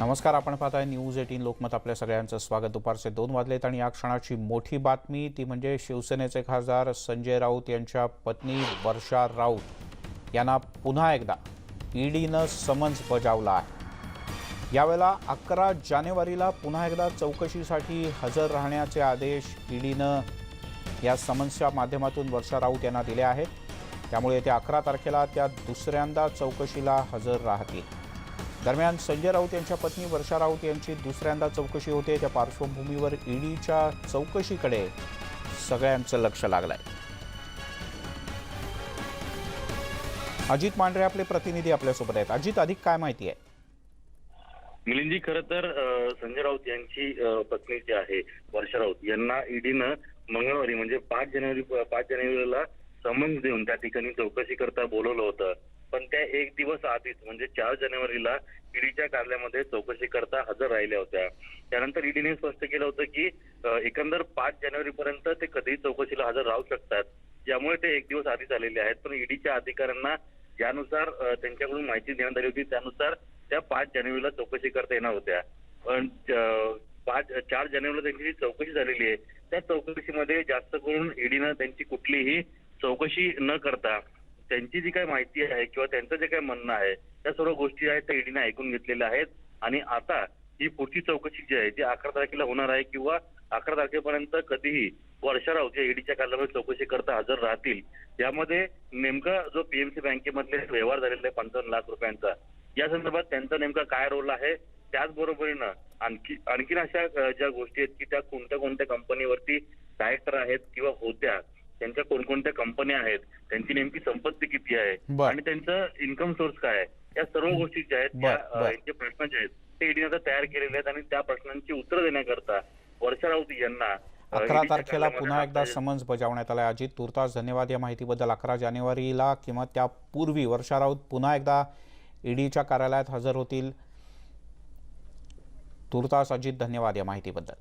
नमस्कार आपण पाहताय न्यूज एटीन लोकमत आपल्या सगळ्यांचं स्वागत. दुपारचे दोन वाजलेत आणि या क्षणाची मोठी बातमी ती म्हणजे शिवसेनेचे खासदार संजय राऊत यांच्या पत्नी वर्षा राऊत यांना पुन्हा एकदा ईडीनं समन्स बजावला आहे. यावेळेला अकरा जानेवारीला पुन्हा एकदा चौकशीसाठी हजर राहण्याचे आदेश ईडीनं या समन्सच्या माध्यमातून वर्षा राऊत यांना दिले आहेत. त्यामुळे येत्या अकरा तारखेला त्या दुसऱ्यांदा चौकशीला हजर राहतील. दरम्यान संजय राऊत यांच्या पत्नी वर्षा राऊत यांची दुसऱ्यांदा चौकशी होते. त्या पार्श्वभूमीवर ईडीच्या चौकशीकडे सगळ्यांचं लक्ष लागलंय. अजित मांढरे आपले प्रतिनिधी आपल्यासोबत आहेत. अजित अधिक काय माहिती आहे? मिलिंदजी खरं तर संजय राऊत यांची पत्नी जी आहे वर्षा राऊत यांना ईडीनं मंगळवारी म्हणजे पाच जानेवारी पाच जानेवारीला समन्स देऊन त्या ठिकाणी चौकशी करता बोलवलं होतं. पण त्या एक दिवस आधीच म्हणजे चार जानेवारीला ईडीच्या कार्यालयामध्ये चौकशी करता हजर राहिल्या होत्या. त्यानंतर ईडीने स्पष्ट केलं होतं की एकंदर पाच जानेवारी पर्यंत ते कधीही चौकशीला हजर राहू शकतात. ज्यामुळे ते एक दिवस आधीच आलेले आहेत. पण ईडीच्या अधिकाऱ्यांना ज्यानुसार त्यांच्याकडून माहिती देण्यात आली होती त्यानुसार त्या पाच जानेवारीला चौकशी करता येणार होत्या. पण पाच चार जानेवारीला त्यांची जी चौकशी झालेली आहे त्या चौकशीमध्ये जास्त करून ईडीनं त्यांची कुठलीही चौकशी न करता त्यांची जी काही माहिती आहे किंवा त्यांचं जे काही म्हणणं आहे त्या सर्व गोष्टी आहेत त्या ईडीने ऐकून घेतलेल्या आहेत. आणि आता ही पुढची चौकशी जी आहे ती अकरा तारखेला होणार आहे किंवा अकरा तारखेपर्यंत कधीही वर्षा राऊत या ईडीच्या कार्यालयामध्ये चौकशी करता हजर राहतील. यामध्ये नेमका जो पीएमसी बँकेमधले व्यवहार झालेला आहे पंचावन्न लाख रुपयांचा या संदर्भात त्यांचा नेमका काय रोल आहे? त्याचबरोबरीनं आणखी आणखीन अशा ज्या गोष्टी आहेत की त्या कोणत्या कोणत्या कंपनीवरती डायरेक्टर आहेत किंवा होत्या कोणकोणत्या कंपन्या आहेत त्यांची नेमकी संपत्ती किती आहे. आणि त्यांचं इन्कम सोर्स काय आहे या सर्व गोष्टी ज्या आहेत त्या प्रश्न जे आहेत ते ईडीने आता तयार केलेले आहेत आणि त्या प्रश्नांची उत्तरं देण्याकरता वर्षा राऊत यांना अकरा तारखेला पुन्हा एकदा. समन्स बजावण्यात आलं अजित तुर्तास धन्यवाद या माहितीबद्दल. अकरा जानेवारीला किंवा त्यापूर्वी वर्षा राऊत पुन्हा एकदा ईडीच्या कार्यालयात हजर होतील. तुर्तास अजित धन्यवाद या माहितीबद्दल.